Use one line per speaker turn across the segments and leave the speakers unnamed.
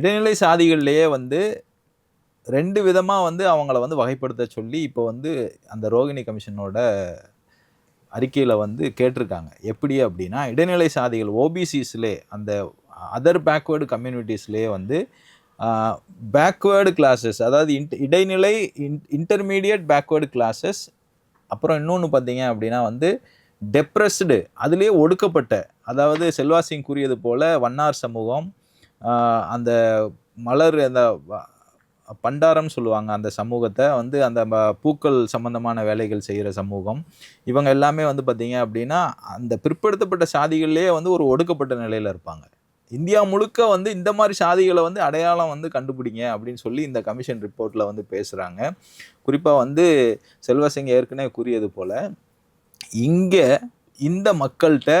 இடைநிலை சாதிகள்லேயே வந்து ரெண்டு விதமாக வந்து அவங்கள வந்து வகைப்படுத்த சொல்லி இப்போ வந்து அந்த ரோகிணி கமிஷனோட அறிக்கையில் வந்து கேட்டிருக்காங்க. எப்படி அப்படின்னா இடைநிலை சாதிகள் ஓபிசிஸ்லே அந்த அதர் பேக்வேர்டு கம்யூனிட்டிஸ்லேயே வந்து பேக்வேர்டு கிளாஸஸ் அதாவது இன்ட் இடைநிலை இன் இன்டர்மீடியட் பேக்வேர்டு கிளாஸஸ் அப்புறம் இன்னொன்று பார்த்தீங்க அப்படின்னா வந்து டெப்ரெஸ்டு அதுலேயே ஒடுக்கப்பட்ட அதாவது செல்வா சிங் கூறியது போல் வண்ணார் சமூகம் அந்த மலர் அந்த பண்டாரம்னு பண்டாரம் சொல்லுவாங்க அந்த சமூகத்தை வந்து அந்த பூக்கள் சம்பந்தமான வேலைகள் செய்கிற சமூகம். இவங்க எல்லாமே வந்து பார்த்திங்க அப்படின்னா அந்த பிற்படுத்தப்பட்ட சாதிகள்லேயே வந்து ஒரு ஒடுக்கப்பட்ட நிலையில் இருப்பாங்க. இந்தியா முழுக்க வந்து இந்த மாதிரி சாதிகளை வந்து அடையாளம் வந்து கண்டுபிடிங்க அப்படின்னு சொல்லி இந்த கமிஷன் ரிப்போர்ட்டில் வந்து பேசுகிறாங்க குறிப்பாக வந்து செல்வசிங் ஏற்கனவே கூறியது போல் இங்கே இந்த மக்கள்கிட்ட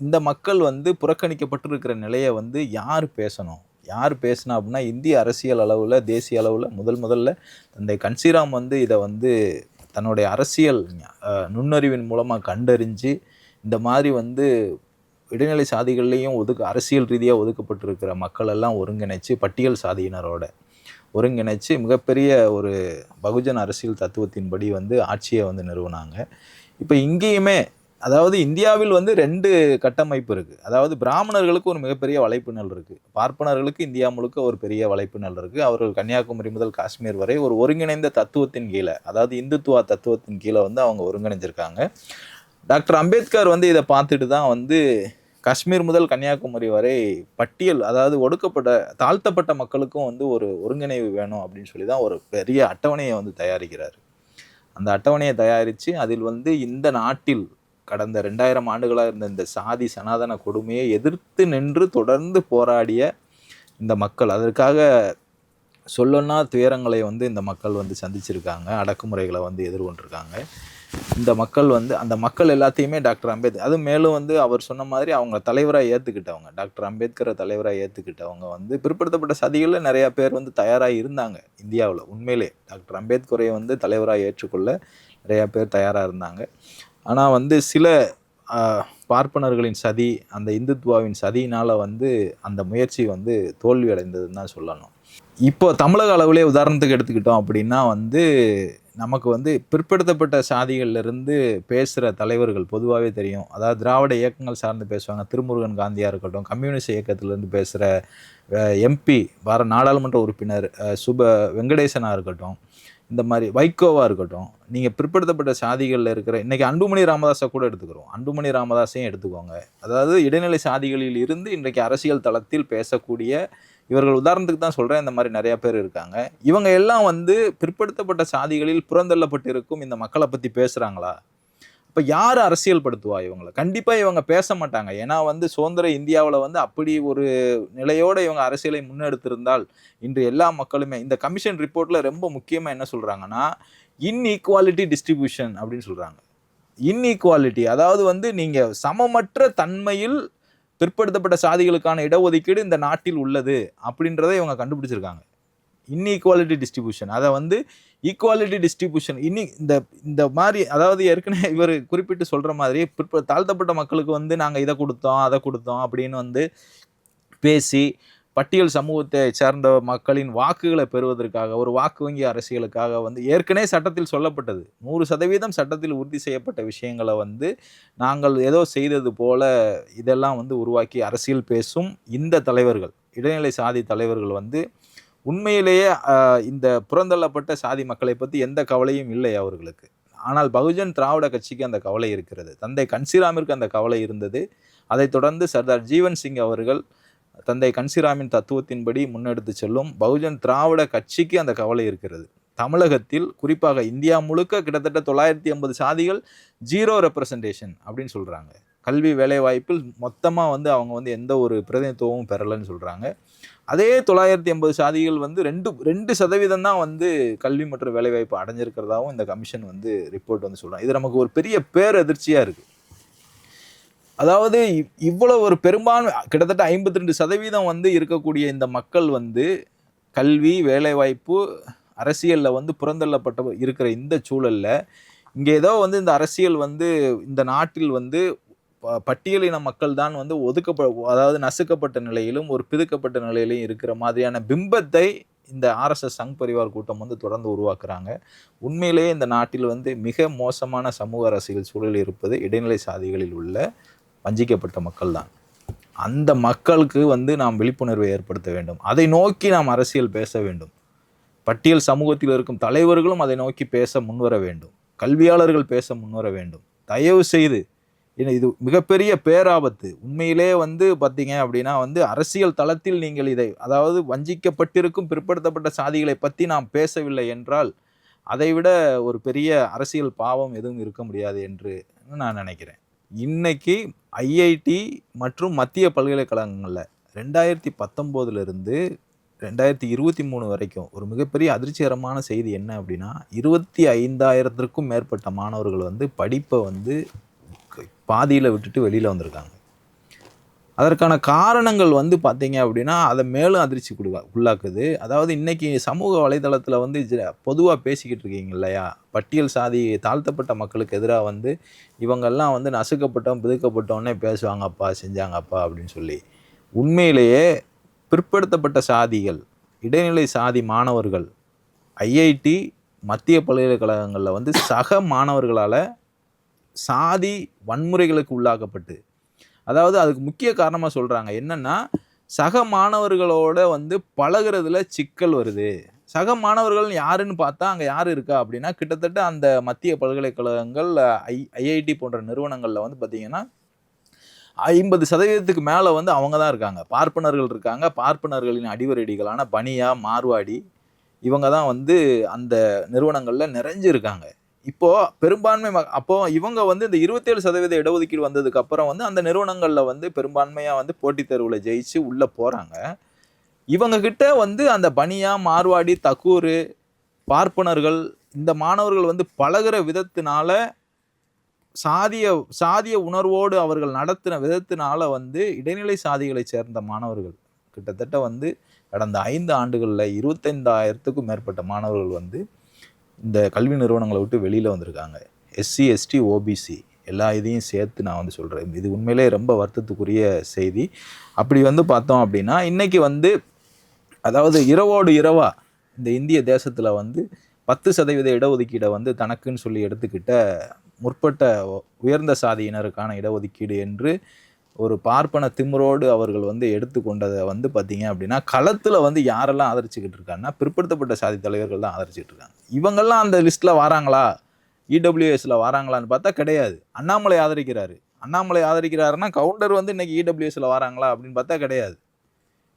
இந்த மக்கள் வந்து புறக்கணிக்கப்பட்டிருக்கிற நிலையை வந்து யார் பேசணும்? யார் பேசினா அப்படின்னா இந்திய அரசியல் அளவில் தேசிய அளவில் முதல் முதல்ல தந்தை கன்சிராம் வந்து இதை வந்து தன்னுடைய அரசியல் நுண்ணறிவின் மூலமாக கண்டறிஞ்சு இந்த மாதிரி வந்து இடைநிலை சாதிகள்லேயும் ஒதுக்க அரசியல் ரீதியாக ஒதுக்கப்பட்டிருக்கிற மக்கள் எல்லாம் ஒருங்கிணைச்சு பட்டியல் சாதியினரோட ஒருங்கிணைச்சு மிகப்பெரிய ஒரு பகுஜன் அரசியல் தத்துவத்தின்படி வந்து ஆட்சியை வந்து நிறுவனாங்க. இப்போ இங்கேயுமே அதாவது இந்தியாவில் வந்து ரெண்டு கட்டமைப்பு இருக்குது அதாவது பிராமணர்களுக்கு ஒரு மிகப்பெரிய வலைப்பின்னல் இருக்குது பார்ப்பனர்களுக்கு இந்தியா முழுக்க ஒரு பெரிய வலைப்பின்னல் இருக்குது அவர்கள் கன்னியாகுமரி முதல் காஷ்மீர் வரை ஒரு ஒருங்கிணைந்த தத்துவத்தின் கீழே அதாவது இந்துத்துவா தத்துவத்தின் கீழே வந்து அவங்க ஒருங்கிணைஞ்சிருக்காங்க. டாக்டர் அம்பேத்கர் வந்து இதை பார்த்துட்டு தான் வந்து காஷ்மீர் முதல் கன்னியாகுமரி வரை பட்டியல் அதாவது ஒடுக்கப்பட்ட தாழ்த்தப்பட்ட மக்களுக்கும் வந்து ஒரு ஒருங்கிணைவு வேணும் அப்படின்னு சொல்லி தான் ஒரு பெரிய அட்டவணையை வந்து தயாரிக்கிறார். அந்த அட்டவணையை தயாரித்து அதில் வந்து இந்த நாட்டில் கடந்த ரெண்டாயிரம் ஆண்டுகளாக இருந்த இந்த சாதி சனாதன கொடுமையை எதிர்த்து நின்று தொடர்ந்து போராடிய இந்த மக்கள். அதற்காக சொல்லொன்னா துயரங்களை வந்து இந்த மக்கள் வந்து சந்திச்சிருக்காங்க. அடக்குமுறைகளை வந்து எதிர்கொண்டிருக்காங்க. இந்த மக்கள் வந்து அந்த மக்கள் எல்லாத்தையுமே டாக்டர் அம்பேத்கர் அது மேலும் வந்து அவர் சொன்ன மாதிரி அவங்க தலைவராக ஏற்றுக்கிட்டவங்க டாக்டர் அம்பேத்கரை தலைவராக ஏற்றுக்கிட்டவங்க வந்து பிற்படுத்தப்பட்ட சதிகளில் நிறையா பேர் வந்து தயாராக இருந்தாங்க இந்தியாவில். உண்மையிலே டாக்டர் அம்பேத்கரை வந்து தலைவராக ஏற்றுக்கொள்ள நிறையா பேர் தயாராக இருந்தாங்க. ஆனால் வந்து சில பார்ப்பனர்களின் சதி அந்த இந்துத்துவாவின் சதியினால் வந்து அந்த முயற்சி வந்து தோல்வி அடைந்ததுன்னு தான் சொல்லணும். இப்போ தமிழக அளவிலே உதாரணத்துக்கு எடுத்துக்கிட்டோம் அப்படின்னா வந்து நமக்கு வந்து பிற்படுத்தப்பட்ட சாதிகள்லேருந்து பேசுகிற தலைவர்கள் பொதுவாகவே தெரியும். அதாவது திராவிட இயக்கங்கள் சார்ந்து பேசுவாங்க. திருமுருகன் காந்தியாக இருக்கட்டும் கம்யூனிஸ்ட் இயக்கத்திலேருந்து பேசுகிற எம்பி வார நாடாளுமன்ற உறுப்பினர் சுப வெங்கடேசனாக இருக்கட்டும் இந்த மாதிரி வைகோவாக இருக்கட்டும். நீங்கள் பிற்படுத்தப்பட்ட சாதிகளில் இருக்கிற இன்றைக்கி அன்புமணி ராமதாஸை கூட எடுத்துக்கிறோம். அன்புமணி ராமதாஸையும் எடுத்துக்கோங்க. அதாவது இடைநிலை சாதிகளில் இருந்து இன்றைக்கு அரசியல் தளத்தில் பேசக்கூடிய இவர்கள் உதாரணத்துக்கு தான் சொல்கிறேன் இந்த மாதிரி நிறையா பேர் இருக்காங்க. இவங்க எல்லாம் வந்து பிற்படுத்தப்பட்ட சாதிகளில் புறந்தள்ளப்பட்டிருக்கும் இந்த மக்களை பற்றி பேசுகிறாங்களா இப்போ யார் அரசியல் படுத்துவா இவங்களை? கண்டிப்பாக இவங்க பேச மாட்டாங்க ஏன்னா வந்து சுதந்திர இந்தியாவில் வந்து அப்படி ஒரு நிலையோடு இவங்க அரசியலை முன்னெடுத்திருந்தால் இன்று எல்லா மக்களுமே இந்த கமிஷன் ரிப்போர்ட்டில் ரொம்ப முக்கியமாக என்ன சொல்கிறாங்கன்னா இன்இக்வாலிட்டி டிஸ்ட்ரிபியூஷன் அப்படின்னு சொல்கிறாங்க இன்இக்வாலிட்டி அதாவது வந்து நீங்கள் சமமற்ற தன்மையில் பிற்படுத்தப்பட்ட சாதிகளுக்கான இடஒதுக்கீடு இந்த நாட்டில் உள்ளது அப்படின்றத இவங்க கண்டுபிடிச்சிருக்காங்க. இன்இக்வாலிட்டி டிஸ்ட்ரிபியூஷன் அதை வந்து ஈக்குவாலிட்டி டிஸ்ட்ரிபியூஷன் இன்னி இந்த இந்த மாதிரி அதாவது ஏற்கனவே இவர் குறிப்பிட்டு சொல்கிற மாதிரி பிற்ப தாழ்த்தப்பட்ட மக்களுக்கு வந்து நாங்கள் இதை கொடுத்தோம் அதை கொடுத்தோம் அப்படின்னு வந்து பேசி பட்டியல் சமூகத்தை சேர்ந்த மக்களின் வாக்குகளை பெறுவதற்காக ஒரு வாக்கு வங்கி அரசியலுக்காக வந்து ஏற்கனவே சட்டத்தில் சொல்லப்பட்டது. நூறு சதவீதம் சட்டத்தில் உறுதி செய்யப்பட்ட விஷயங்களை வந்து நாங்கள் ஏதோ செய்தது போல இதெல்லாம் வந்து உருவாக்கி அரசியல் பேசும் இந்த தலைவர்கள் இடைநிலை சாதி தலைவர்கள் வந்து உண்மையிலேயே இந்த புறந்தள்ளப்பட்ட சாதி மக்களை பற்றி எந்த கவலையும் இல்லை அவர்களுக்கு. ஆனால் பகுஜன் திராவிட கட்சிக்கு அந்த கவலை இருக்கிறது. தந்தை கன்சிராமிற்கு அந்த கவலை இருந்தது. அதைத் தொடர்ந்து சர்தார் ஜீவன் சிங் அவர்கள் தந்தை கன்சிராமின் தத்துவத்தின்படி முன்னெடுத்து செல்லும் பகுஜன் திராவிட கட்சிக்கு அந்த கவலை இருக்கிறது. தமிழகத்தில் குறிப்பாக இந்தியா முழுக்க கிட்டத்தட்ட தொள்ளாயிரத்தி ஐம்பது சாதிகள் ஜீரோ ரெப்ரசன்டேஷன் அப்படின்னு சொல்கிறாங்க கல்வி வேலைவாய்ப்பில் மொத்தமாக வந்து அவங்க வந்து எந்த ஒரு பிரதிநிதித்துவமும் பெறலைன்னு சொல்கிறாங்க அதே தொள்ளாயிரத்தி ஐம்பது சாதிகள் வந்து ரெண்டு ரெண்டு சதவீதம் தான் வந்து கல்வி மற்றும் வேலைவாய்ப்பு அடைஞ்சிருக்கிறதாவும் இந்த கமிஷன் வந்து ரிப்போர்ட் வந்து சொல்கிறாங்க இது நமக்கு ஒரு பெரிய பேரதிர்ச்சியாக இருக்குது அதாவது இவ்- ஒரு பெரும்பான்மை கிட்டத்தட்ட ஐம்பத்தி ரெண்டு சதவீதம் வந்து இருக்கக்கூடிய இந்த மக்கள் வந்து கல்வி வேலைவாய்ப்பு அரசியலில் வந்து புறந்தள்ளப்பட்ட இருக்கிற இந்த சூழலில் இங்கே ஏதோ வந்து இந்த அரசியல் வந்து இந்த நாட்டில் வந்து பட்டியலின மக்கள் தான் வந்து ஒதுக்கப்ப அதாவது நசுக்கப்பட்ட நிலையிலும் ஒரு பிதுக்கப்பட்ட நிலையிலும் இருக்கிற மாதிரியான பிம்பத்தை இந்த ஆர்எஸ்எஸ் சங் பரிவார் கூட்டம் வந்து தொடர்ந்து உருவாக்குறாங்க. உண்மையிலேயே இந்த நாட்டில் வந்து மிக மோசமான சமூக அரசியல் சூழல் இருப்பது இடைநிலை சாதிகளில் உள்ள வஞ்சிக்கப்பட்ட மக்கள் தான். அந்த மக்களுக்கு வந்து நாம் விழிப்புணர்வை ஏற்படுத்த வேண்டும். அதை நோக்கி நாம் அரசியல் பேச வேண்டும். பட்டியல் சமூகத்தில் இருக்கும் தலைவர்களும் அதை நோக்கி பேச முன்வர வேண்டும். கல்வியாளர்கள் பேச முன்வர வேண்டும். தயவு செய்து இது மிகப்பெரிய பேராபத்து. உண்மையிலே வந்து பார்த்தீங்க அப்படின்னா வந்து அரசியல் தளத்தில் நீங்கள் இதை அதாவது வஞ்சிக்கப்பட்டிருக்கும் பிற்படுத்தப்பட்ட சாதிகளை பற்றி நாம் பேசவில்லை என்றால் அதைவிட ஒரு பெரிய அரசியல் பாவம் எதுவும் இருக்க முடியாது என்று நான் நினைக்கிறேன். இன்னைக்கு ஐஐடி மற்றும் மத்திய பல்கலைக்கழகங்களில் ரெண்டாயிரத்தி பத்தொம்போதுலேருந்து ரெண்டாயிரத்தி இருபத்தி மூணு வரைக்கும் ஒரு மிகப்பெரிய அதிர்ச்சிகரமான செய்தி என்ன அப்படின்னா இருபத்தி ஐந்தாயிரத்திற்கும் மேற்பட்ட மாணவர்கள் வந்து படிப்பை வந்து பாதியில் விட்டுட்டு வெளியில் வந்திருக்காங்க. அதற்கான காரணங்கள் வந்து பார்த்தீங்க அப்படின்னா அதை மேலும் அதிர்ச்சி கொடுக்க உள்ளாக்குது. அதாவது இன்றைக்கி சமூக வலைதளத்தில் வந்து பொதுவாக பேசிக்கிட்டு இருக்கீங்க இல்லையா? பட்டியல் சாதி தாழ்த்தப்பட்ட மக்களுக்கு எதிராக வந்து இவங்கெல்லாம் வந்து நசுக்கப்பட்டோம் பிதுக்கப்பட்டோன்னே பேசுவாங்கப்பா செஞ்சாங்கப்பா அப்படின்னு சொல்லி. உண்மையிலேயே பிற்படுத்தப்பட்ட சாதிகள் இடைநிலை சாதி மாணவர்கள் ஐஐடி மத்திய பல்கலைக்கழகங்களில் வந்து சக மாணவர்களால் சாதி வன்முறைகளுக்கு உள்ளாக்கப்பட்டு. அதாவது அதுக்கு முக்கிய காரணமாக சொல்கிறாங்க என்னென்னா சக மாணவர்களோட வந்து பழகிறதுல சிக்கல் வருது. சக மாணவர்கள் யாருன்னு பார்த்தா அங்கே யார் இருக்கா அப்படின்னா கிட்டத்தட்ட அந்த மத்திய பல்கலைக்கழகங்கள் ஐ ஐஐடி போன்ற நிறுவனங்களில் வந்து பார்த்திங்கன்னா ஐம்பது சதவீதத்துக்கு மேலே வந்து அவங்க தான் இருக்காங்க. பார்ப்பனர்கள் இருக்காங்க. பார்ப்பனர்களின் அடிவரடிகளான பனியா மார்வாடி இவங்க தான் வந்து அந்த நிறுவனங்களில் நிறைஞ்சிருக்காங்க. இப்போ பெரும்பான்மை ம- அப்போ இவங்க வந்து இந்த இருபத்தேழு சதவீத இடஒதுக்கீடு வந்ததுக்கு அப்புறம் வந்து அந்த நிறுவனங்களில் வந்து பெரும்பான்மையாக வந்து போட்டித் தேர்வில் ஜெயிச்சு உள்ளே போகிறாங்க இவங்க கிட்ட வந்து அந்த பனியா மார்வாடி தக்கூர் பார்ப்பனர்கள் இந்த மாணவர்கள் வந்து பழகுற விதத்தினால சாதிய சாதிய உணர்வோடு அவர்கள் நடத்தின விதத்தினால வந்து இடைநிலை சாதிகளை சேர்ந்த மாணவர்கள். கிட்டத்தட்ட வந்து கடந்த ஐந்து ஆண்டுகளில் இருபத்தைந்தாயிரத்துக்கும் மேற்பட்ட மாணவர்கள் வந்து இந்த கல்வி நிறுவனங்களை விட்டு வெளியில் வந்திருக்காங்க. எஸ்சி எஸ்டி ஓபிசி எல்லா இதையும் சேர்த்து நான் வந்து சொல்கிறேன் இது உண்மையிலே ரொம்ப வருத்தத்துக்குரிய செய்தி. அப்படி வந்து பார்த்தோம் அப்படின்னா இன்றைக்கி வந்து அதாவது இரவோடு இரவா இந்த இந்திய தேசத்தில் வந்து பத்து சதவீத இடஒதுக்கீடை வந்து தனக்குன்னு சொல்லி எடுத்துக்கிட்ட முற்பட்ட உயர்ந்த சாதியினருக்கான இடஒதுக்கீடு என்று ஒரு பார்ப்பன திமிரோடு அவர்கள் வந்து எடுத்துக்கொண்டதை வந்து பார்த்தீங்க அப்படின்னா களத்தில் வந்து யாரெல்லாம் ஆதரிச்சுக்கிட்டு இருக்காங்கன்னா பிற்படுத்தப்பட்ட சாதி தலைவர்கள் தான் ஆதரிச்சுட்டு இருக்காங்க. இவங்கெல்லாம் அந்த லிஸ்ட்டில் வராங்களா? இடபிள்யூஎஸில் வராங்களான்னு பார்த்தா கிடையாது. அண்ணாமலை ஆதரிக்கிறாரு. அண்ணாமலை ஆதரிக்கிறாருன்னா கவுண்டர் வந்து இன்னைக்கு இடபிள்யூஎஸில் வராங்களா அப்படின்னு பார்த்தா கிடையாது.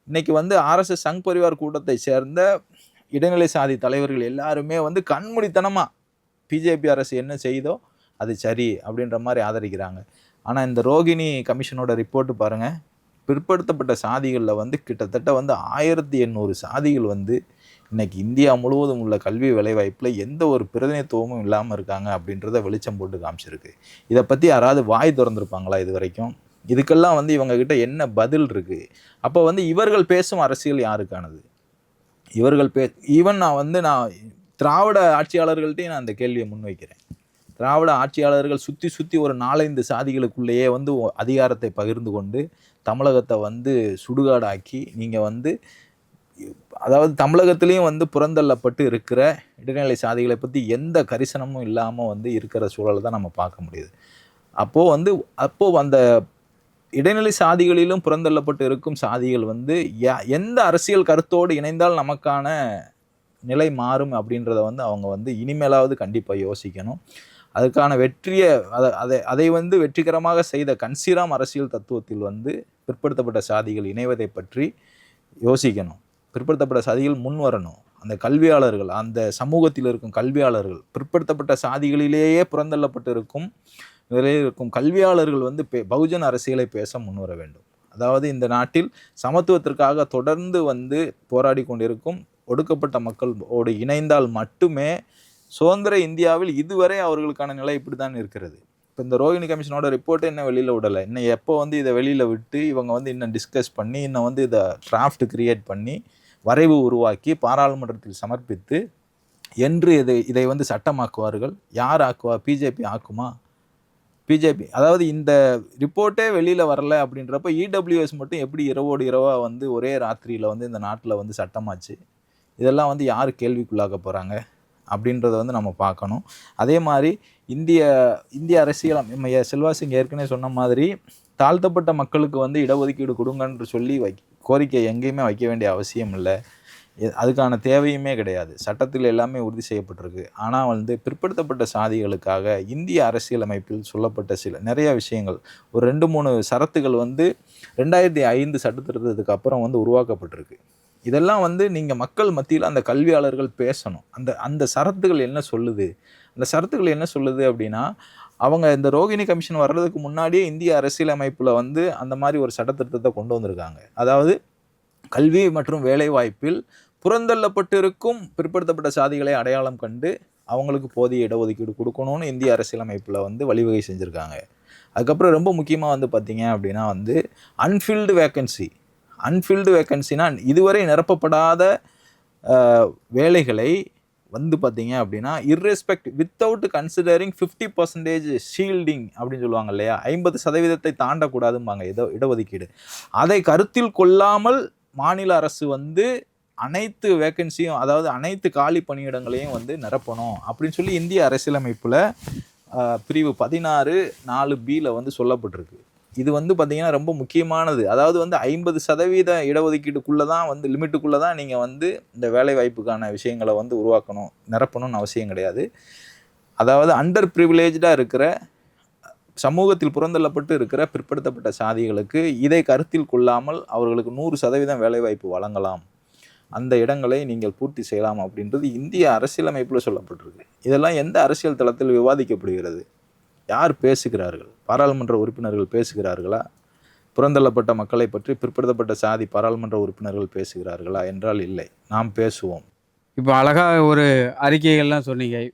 இன்றைக்கி வந்து ஆர்எஸ்எஸ் சங் பரிவார் கூட்டத்தை சேர்ந்த இடைநிலை சாதி தலைவர்கள் எல்லாருமே வந்து கண்மூடித்தனமாக பிஜேபி அரசு என்ன செய்தோ அது சரி அப்படின்ற மாதிரி ஆதரிக்கிறாங்க. ஆனால் இந்த ரோகிணி கமிஷனோட ரிப்போர்ட்டு பாருங்கள் பிற்படுத்தப்பட்ட சாதிகளில் வந்து கிட்டத்தட்ட வந்து ஆயிரத்தி எண்ணூறு சாதிகள் வந்து இன்றைக்கி இந்தியா முழுவதும் உள்ள கல்வி வேலைவாய்ப்பில் எந்த ஒரு பிரதிநிதித்துவமும் இல்லாமல் இருக்காங்க அப்படின்றத வெளிச்சம் போட்டு காமிச்சிருக்கு. இதை பற்றி யாராவது வாய் திறந்துருப்பாங்களா இது வரைக்கும் இதுக்கெல்லாம் வந்து இவங்கக்கிட்ட என்ன பதில் இருக்குது அப்போ வந்து இவர்கள் பேசும் அரசியல் யாருக்கானது? இவர்கள் பே ஈவன் நான் வந்து நான் திராவிட ஆட்சியாளர்கள்ட்டையும் நான் அந்த கேள்வியை முன்வைக்கிறேன். திராவிட ஆட்சியாளர்கள் சுற்றி சுற்றி ஒரு நாலஞ்சு சாதிகளுக்குள்ளேயே வந்து அதிகாரத்தை பகிர்ந்து கொண்டு தமிழகத்தை வந்து சுடுகாடாக்கி நீங்கள் வந்து அதாவது தமிழகத்திலையும் வந்து புறந்தள்ளப்பட்டு இருக்கிற இடைநிலை சாதிகளை பற்றி எந்த கரிசனமும் இல்லாமல் வந்து இருக்கிற சூழலை தான் நம்ம பார்க்க முடியுது. அப்போது வந்து அப்போது அந்த இடைநிலை சாதிகளிலும் புறந்தள்ளப்பட்டு இருக்கும் சாதிகள் வந்து எந்த அரசியல் கருத்தோடு இணைந்தால் நமக்கான நிலை மாறும் அப்படின்றத வந்து அவங்க வந்து இனிமேலாவது கண்டிப்பாக யோசிக்கணும். அதுக்கான வெற்றியை அதை அதை அதை வந்து வெற்றிகரமாக செய்த கன்சிராம் அரசியல் தத்துவத்தில் வந்து பிற்படுத்தப்பட்ட சாதிகள் இணைவதை பற்றி யோசிக்கணும். பிற்படுத்தப்பட்ட சாதிகள் முன் வரணும். அந்த கல்வியாளர்கள் அந்த சமூகத்தில் இருக்கும் கல்வியாளர்கள் பிற்படுத்தப்பட்ட சாதிகளிலேயே புறந்தள்ளப்பட்டு இருக்கும் நிலையில் இருக்கும் கல்வியாளர்கள் வந்து பே பகுஜன் அரசியலை பேச முன்வர வேண்டும். அதாவது இந்த நாட்டில் சமத்துவத்திற்காக தொடர்ந்து வந்து போராடி கொண்டிருக்கும் ஒடுக்கப்பட்ட மக்களோடு இணைந்தால் மட்டுமே சுதந்திர இந்தியாவில் இதுவரை அவர்களுக்கான நிலை இப்படி தான் இருக்கிறது. இப்போ இந்த ரோஹிணி கமிஷனோட ரிப்போர்ட்டை இன்னும் வெளியில் விடலை. இன்னும் எப்போ வந்து இதை வெளியில் விட்டு இவங்க வந்து இன்னும் டிஸ்கஸ் பண்ணி இன்னும் வந்து இதை டிராஃப்ட் கிரியேட் பண்ணி வரைவு உருவாக்கி பாராளுமன்றத்தில் சமர்ப்பித்து என்று இதை இதை வந்து சட்டமாக்குவார்கள்? யார் ஆக்குவா? பிஜேபி ஆக்குமா? பிஜேபி அதாவது இந்த ரிப்போர்ட்டே வெளியில் வரல அப்படின்றப்ப இடபிள்யூஎஸ் மட்டும் எப்படி இரவோடு இரவாக வந்து ஒரே ராத்திரியில் வந்து இந்த நாட்டில் வந்து சட்டமாச்சு? இதெல்லாம் வந்து யார் கேள்விக்குள்ளாக்க போகிறாங்க அப்படின்றத வந்து நம்ம பார்க்கணும். அதே மாதிரி இந்திய இந்திய அரசியல் நம்ம ஏ- செல்வா சிங் ஏற்கனவே சொன்ன மாதிரி தாழ்த்தப்பட்ட மக்களுக்கு வந்து இடஒதுக்கீடு கொடுங்கன்னு சொல்லி வை கோரிக்கை எங்கேயுமே வைக்க வேண்டிய அவசியம் இல்லை. எ- அதுக்கான தேவையுமே கிடையாது. சட்டத்தில் எல்லாமே உறுதி செய்யப்பட்டிருக்கு. ஆனால் வந்து பிற்படுத்தப்பட்ட சாதிகளுக்காக இந்திய அரசியலமைப்பில் சொல்லப்பட்ட சில நிறைய விஷயங்கள். ஒரு ரெண்டு மூணு சரத்துகள் வந்து ரெண்டாயிரத்தி ஐந்து சட்டத்திருத்தத்துக்கு அப்புறம் வந்து உருவாக்கப்பட்டிருக்கு. இதெல்லாம் வந்து நீங்கள் மக்கள் மத்தியில் அந்த கல்வியாளர்கள் பேசணும். அந்த அந்த சரத்துகள் என்ன சொல்லுது? அந்த சரத்துகள் என்ன சொல்லுது அப்படின்னா அவங்க இந்த ரோகிணி கமிஷன் வர்றதுக்கு முன்னாடியே இந்திய அரசியலமைப்பில் வந்து அந்த மாதிரி ஒரு சட்டத்திருத்தத்தை கொண்டு வந்திருக்காங்க. அதாவது கல்வி மற்றும் வேலைவாய்ப்பில் புறந்தள்ளப்பட்டிருக்கும் பிற்படுத்தப்பட்ட சாதிகளை அடையாளம் கண்டு அவங்களுக்கு போதிய இடஒதுக்கீடு கொடுக்கணும்னு இந்திய அரசியலமைப்பில் வந்து வழிவகை செஞ்சுருக்காங்க. அதுக்கப்புறம் ரொம்ப முக்கியமாக வந்து பார்த்தீங்க அப்படின்னா வந்து அன்ஃபில்டு வேக்கன்சி அன்ஃபில்டு வேக்கன்சினா இதுவரை நிரப்பப்படாத வேலைகளை வந்து பார்த்தீங்க அப்படின்னா irrespective without considering fifty percentage shielding அப்படின்னு சொல்லுவாங்க இல்லையா? ஐம்பது சதவீதத்தை தாண்டக்கூடாதும்பாங்க இட இடஒதுக்கீடு. அதை கருத்தில் கொள்ளாமல் மாநில அரசு வந்து அனைத்து வேக்கன்சியும் அதாவது அனைத்து காலி பணியிடங்களையும் வந்து நிரப்பணும் அப்படின்னு சொல்லி இந்திய அரசியலமைப்பில் பிரிவு பதினாறு நாலு பியில் வந்து சொல்லப்பட்டிருக்கு. இது வந்து பார்த்தீங்கன்னா ரொம்ப முக்கியமானது. அதாவது வந்து ஐம்பது சதவீத இடஒதுக்கீட்டுக்குள்ளே தான் வந்து லிமிட்டுக்குள்ளே தான் நீங்கள் வந்து இந்த வேலை வாய்ப்புக்கான விஷயங்களை வந்து உருவாக்கணும் நிரப்பணும்னு அவசியம் கிடையாது. அதாவது அண்டர் ப்ரிவிலேஜாக இருக்கிற சமூகத்தில் புறந்தள்ளப்பட்டு இருக்கிற பிற்படுத்தப்பட்ட சாதிகளுக்கு இதை கருத்தில் கொள்ளாமல் அவர்களுக்கு நூறு சதவீதம் வேலைவாய்ப்பு வழங்கலாம். அந்த இடங்களை நீங்கள் பூர்த்தி செய்யலாம் அப்படின்றது இந்திய அரசியலமைப்பில் சொல்லப்பட்டிருக்கு. இதெல்லாம் எந்த அரசியல் தளத்தில் விவாதிக்கப்படுகிறது? யார் பேசுகிறார்கள்? பாராளுமன்ற உறுப்பினர்கள் பேசுகிறார்களா? புறந்தள்ளப்பட்ட மக்களை பற்றி பிற்படுத்தப்பட்ட சாதி பாராளுமன்ற உறுப்பினர்கள் பேசுகிறார்களா? என்றால் இல்லை. நாம் பேசுவோம்.
இப்போ அழகாக ஒரு அறிக்கைகள்லாம் சொன்னீங்க.